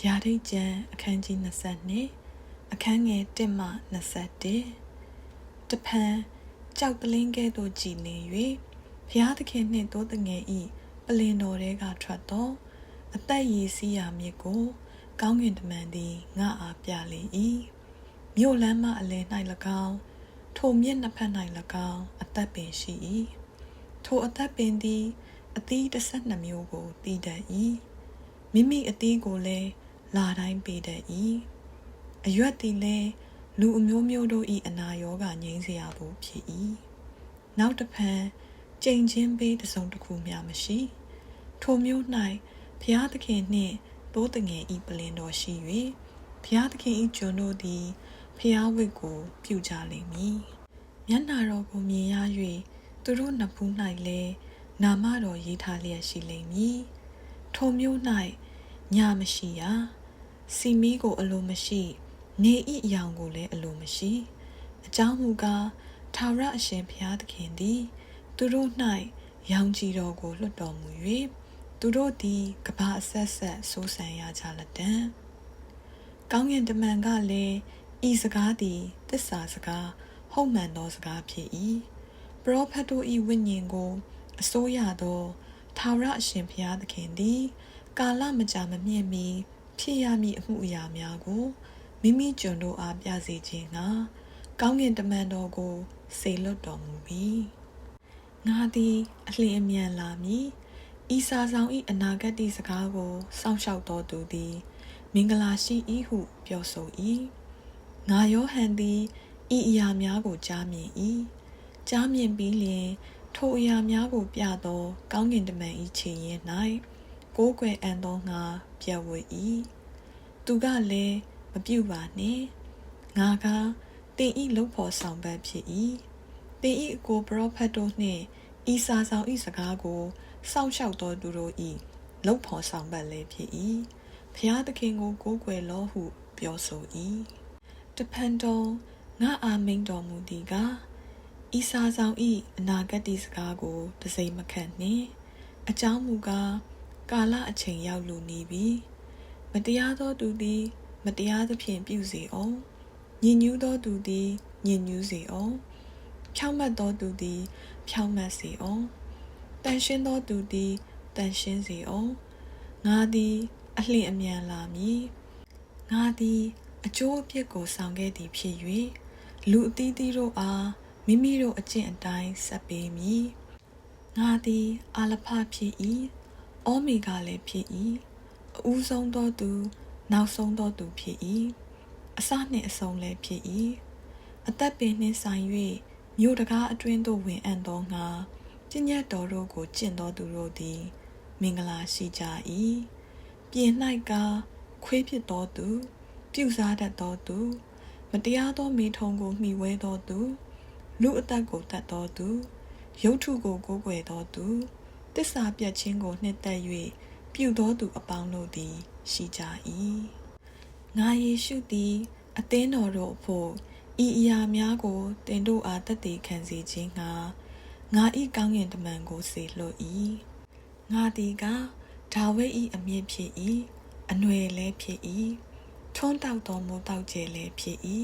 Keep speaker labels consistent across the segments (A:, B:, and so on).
A: ဗျာဒိတ်ကျမ်းအခန်းကြီး22အခန်းငယ်1မှ21တဖန်ကြောက်ပလင်းကဲ့သို့ကြည်နေ၍ဘုရားသခင်နှင့်တိုးတငယ်ဤပလင်တော်ထဲကထွက်သောအသက်ရည်စီးရာမြစ်ကို ကောင်းကင်တမန်သည်ငါအားပြလေ၏မြို့လမ်းမအလယ်၌၎င်းထိုမြစ်နှစ်ဖက်၌၎င်းအသက်ပင်ရှိ၏ထိုအသက်ပင်သည်အသီး12မျိုးကိုတည်တတ်၏ မိမိအသီးကိုလည်းလာတိုင်းပေးတတ်၏အရွက်သည်လည်းလူအမျိုးမျိုးတို့၏အနာရောဂါငြိမ်းစေရဖို့ဖြစ်၏နောက်တစ်ဖန်ကြိမ်ချင်းပေးတစ်စုံတစ်ခုမျှမရှိထိုမျိုး၌ဘုရားသခင်နှင့်တိုးတငယ်ဤပလင်တော်ရှိ၍ဘုရားသခင်ဤကျွန်တို့သည်ဘုရားဝိတ်ကို ပြုကြလိမ့်မည်မျက်နာတော်ကိုမြင်ရ၍သူတို့နှစ်ဖူး၌လည်းနာမတော်ရေးထားလျက်ရှိလိမ့်မည် ထိုမျိုး၌ညမရှိရစီမီကိုအလိုမရှိ နေဤအယောင်ကိုလည်းအလိုမရှိအကြောင်းမူကားထာဝရအရှင်ဘုရားသခင်သည် သူတို့၌ရောင်ကြည်တော်ကိုလွတ်တော်မူ၍သူတို့သည်ကဘာအဆက်ဆက်စိုးစံရကြလက်တံကောင်းကင်တမန်ကလည်းဤစကားသည်တစ္ဆာစကားဟုတ်မှန်သောစကားဖြစ်၏ပရောဖက်တို့၏ဝိညာဉ်ကိုအစိုးရသော ထာဝရအရှင်ဘုရားသခင်သည် ကာလမကြာမမြင့်မီဖြစ်ရမည့်အမှုအရာများကိုမိမိကျွန်တို့အားပြစေခြင်းငှာကောင်းကင်တမန်တော်ကိုစေလွတ်တော်မူပြီးငါသည်အလျင်အမြန်လာမည်ဤစာဆောင်ဤအနာဂတ်စကားကိုစောင့်ရှောက်တော်သူသည် မင်္ဂလာရှိ၏ဟုပြောဆို၏ငါယောဟန်သည်ဤအရာများကိုကြားမြင်၏ကြားမြင်ပြီးလျှင် ထိုအရာများကိုပြသော ကောင်းကင်တမန်၏ခြေရင်း၌ကိုးကွယ်အံ့သောငါပြတ်ဝဲ၏သူကလည်းမပြုတ်ပါနှင့်ငါကတင်ဤလုံဖို့ဆောင်ဘက်ဖြစ်၏တင်ဤအကိုပရောဖက်တို့နှင့်ဤစာဆောင်ဤစကားကိုစောင့်ရှောက်တော်သူတို့၏လုံဖို့ဆောင်ဘက်လည်းဖြစ်၏ဖျားသခင်ကိုကိုးကွယ်လောဟုပြောဆို၏တဖန်တော်ငါအာမိန်တော်မူသည်က ဤစာဆောင်ဤအနာဂတ်စကားကိုတစိမ့်မခန့်နှင့်အကြောင်းမူကားကာလအချိန်ရောက်လူနေပြီမတရားသောသူသည် မတရားသဖြင့်ပြုစေအောင်ညင်ညူးသောသူသည်ညင်ညူးစေအောင်ဖြောင့်မတ်သောသူသည် ဖြောင့်မတ်စေအောင်တန်ရှင်းသောသူသည်တန်ရှင်းစေအောင်ငါသည် အလျင်အမြန်လာမည်ငါသည် အကျိုးအပြစ်ကိုဆောင်ခဲ့သည်ဖြစ်၍လူအသီးသီးတို့အား မိမိတို့အကျင့်အတိုင်းဆက်ပေးမည်ငါသည်အာလဖဖြစ်၏အောမီဂါလည်းဖြစ်၏အဦးဆုံးသောသူ နောက်ဆုံးသောသူဖြစ်၏အစနှင့်အဆုံးလည်းဖြစ်၏အသက်ပင်နှင့်ဆိုင်၍မြို့တကားအတွင်းသို့ဝင်အံ့သောငါကျင့်ညတ်တော်တို့ကိုကျင့်တော်သူတို့သည် မင်္ဂလာရှိကြ၏ပြင်၌ကခွေးဖြစ်သောသူ ပြုစားတတ်သောသူ မတရားသောမိထုံကိုမှီဝဲသောသူ လူအသက်ကိုတတ်သောသူရုပ်ထုကိုကိုးကွယ်သောသူတစ္ဆာပြတ်ခြင်းကိုနှစ်သက်၍ပြုသောသူအပေါင်းတို့သည် ရှိကြ၏ငါယေရှုသည် အသင်းတော်တို့အဖို့ဤအရာများကိုတင်တို့အားတည်တည်ခံစေခြင်းငှာငါဤကောင်းကင်တမန်ကိုစေလွှတ်၏ငါသည်ကဒါဝိဒ်၏အမြင့်ဖြစ်၏အနွယ်လည်းဖြစ်၏ထွန်းတောက်တော်မူတောက်ကျဲလည်းဖြစ်၏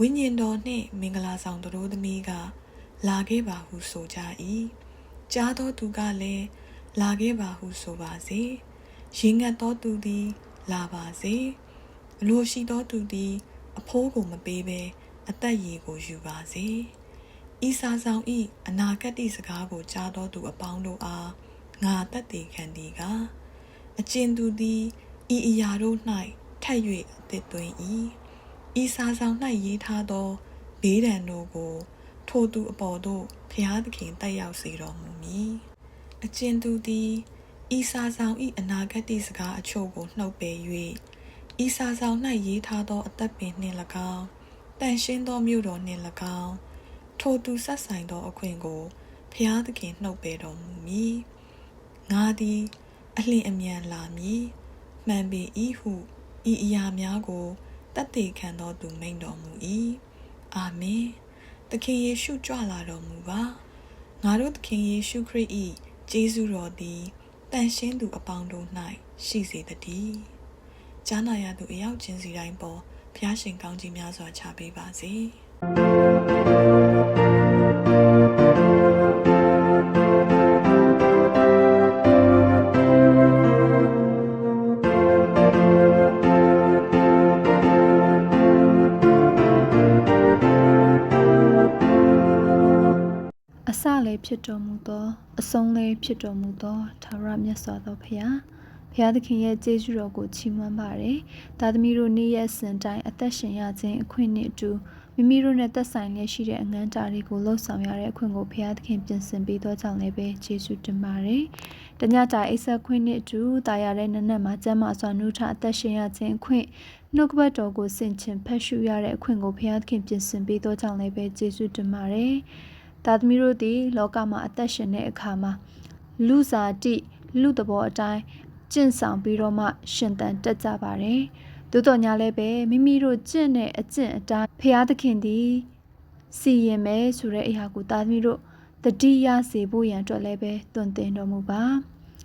A: ဝိညာဉ်တော်နှင့်မင်္ဂလာဆောင်တို့သမီးကလာခဲ့ပါဟုဆိုကြ၏ကြားသောသူကလည်းလာခဲ့ပါဟုဆိုပါစေရင်ငတ်သောသူသည် လာပါစေအလိုရှိသောသူသည် အဖိုးကိုမပေးဘဲအသက်ရည်ကိုယူပါစေဤစာဆောင်ဤအနာဂတ်စကားကိုကြားသောသူအပေါင်းတို့အားငါတက်တည်ခံသည်ကအကျဉ်သူသည်ဤအရာတို့၌ထက်၍အသစ်သွင်း၏ ဤစာဆောင်၌ရေးထားသောဘေးဒဏ်တို့ကို ထိုသူအပေါ်သို့ဖျားသခင်တက်ရောက်စေတော်မူမည်အကျဉ်သူသည်ဤစာဆောင်ဤအနာဂတ်စကားအချို့ကိုနှုတ်ပယ်၍ဤစာဆောင်၌ရေးထားသောအသက်ပင်နှင့်၎င်းတန်ရှင်းသောမြို့တော်နှင့်၎င်းထိုသူဆက်ဆိုင်သောအခွင့်ကိုဖျားသခင်နှုတ်ပယ်တော်မူမည်ငါသည်အလျင်အမြန်လာမည်မှန်ပေ၏ဟုဤအရာများကို တတ်သိခံသောသူမိန်တော်မူ၏အာမင်သခင်ယေရှုကြွလာတော်မူပါငါတို့သခင်ယေရှုခရစ်၏ကျေးဇူးတော်သည်တန်ရှင်းသူအပေါင်းတို့၌ရှိစေတည်းကြားနာရသူအရောက်ချင်းစီတိုင်းပေါ်ဖျားရှင်ကောင်းကြီးများစွာချပေးပါစေ
B: ဖြစ်တော်မူသောအဆုံးလည်းဖြစ်တော်မူသောထာဝရမြတ်စွာသောဘုရားဘုရားသခင်ရဲ့ကျေးဇူးတော်ကိုချီးမွမ်းပါတယ်။သားသမီးတို့နေ့ရက်စဉ်တိုင်းအသက်ရှင်ရခြင်းအခွင့်နှင့်အတူမိမိတို့နဲ့သက်ဆိုင်လျက်ရှိတဲ့အငန်းတာတွေကိုလှုပ်ဆောင်ရတဲ့အခွင့်ကိုဘုရားသခင်ပြင်ဆင်ပေးသောကြောင့်လည်းပဲကျေးဇူးတင်ပါတယ်။တညတာအိဆက်ခွင့်နှင့်အတူတာယာတဲ့နနက်မှာကျမ်းမာစွာနှုထအသက်ရှင်ရခြင်းအခွင့်နှုတ်ကပတ်တော်ကိုဆင်ခြင်ဖတ်ရှုရတဲ့အခွင့်ကိုဘုရားသခင်ပြင်ဆင်ပေးသောကြောင့်လည်းပဲကျေးဇူးတင်ပါတယ်။ သားသမီးတို့သည် လောကမှာအသက်ရှင်တဲ့အခါမှာလူစားတိလူသဘောအတိုင်းကျင့်ဆောင်ပြီးတော့မှ ရှင်သန်တက်ကြပါတယ်။သို့တော်ညာလည်းပဲမိမိတို့ကျင့်တဲ့အကျင့်အတိုင်းဖျားသခင်သည်စီရင်မယ်ဆိုတဲ့အရာကိုသားသမီးတို့တတိယစေဖို့ရန်အတွက်လည်းပဲတွင်တင်တော်မူပါ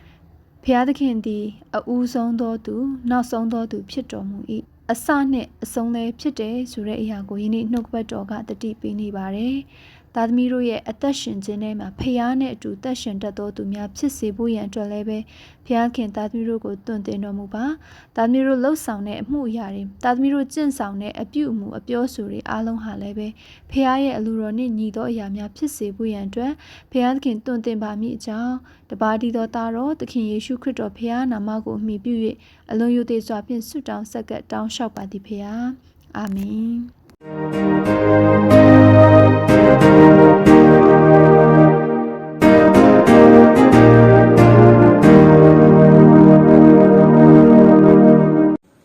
B: ။ဖျားသခင်သည်အဦးဆုံးသောသူ နောက်ဆုံးသောသူ ဖြစ်တော်မူ၏အစနှင့်အဆုံးလည်းဖြစ်တယ်ဆိုတဲ့အရာကိုယနေ့နှုတ်ကပတ်တော်ကတတိပေးနေပါတယ်။ သားသမီးတို့ရဲ့အသက်ရှင်ခြင်းထဲမှာဖျားနဲ့အတူသက်ရှင်တတ်သောသူများဖြစ်စေဖို့ရန်အတွက်လည်းပဲဖျားခင်သားသမီးတို့ကိုတွင်တင်တော်မူပါ။သားသမီးတို့လှုပ်ဆောင်တဲ့အမှုအရာတွေသားသမီးတို့ကျင့်ဆောင်တဲ့အပြုအမူအပြောဆိုတွေအားလုံးဟာလည်းပဲဖျားရဲ့အလိုတော်နှင့်ညီသောအရာများဖြစ်စေဖို့ရန်အတွက်ဖျားခင်တွင်တင်ပါမည်အကြောင်းတပါးတီတော်သားတော်သခင်ယေရှုခရစ်တော်ဖျားနာမကိုအမိပြု၍အလုံးယုံသေးစွာဖြင့်ဆုတောင်းဆက်ကပ်တောင်းလျှောက်ပါသည်ဖျားအာမင်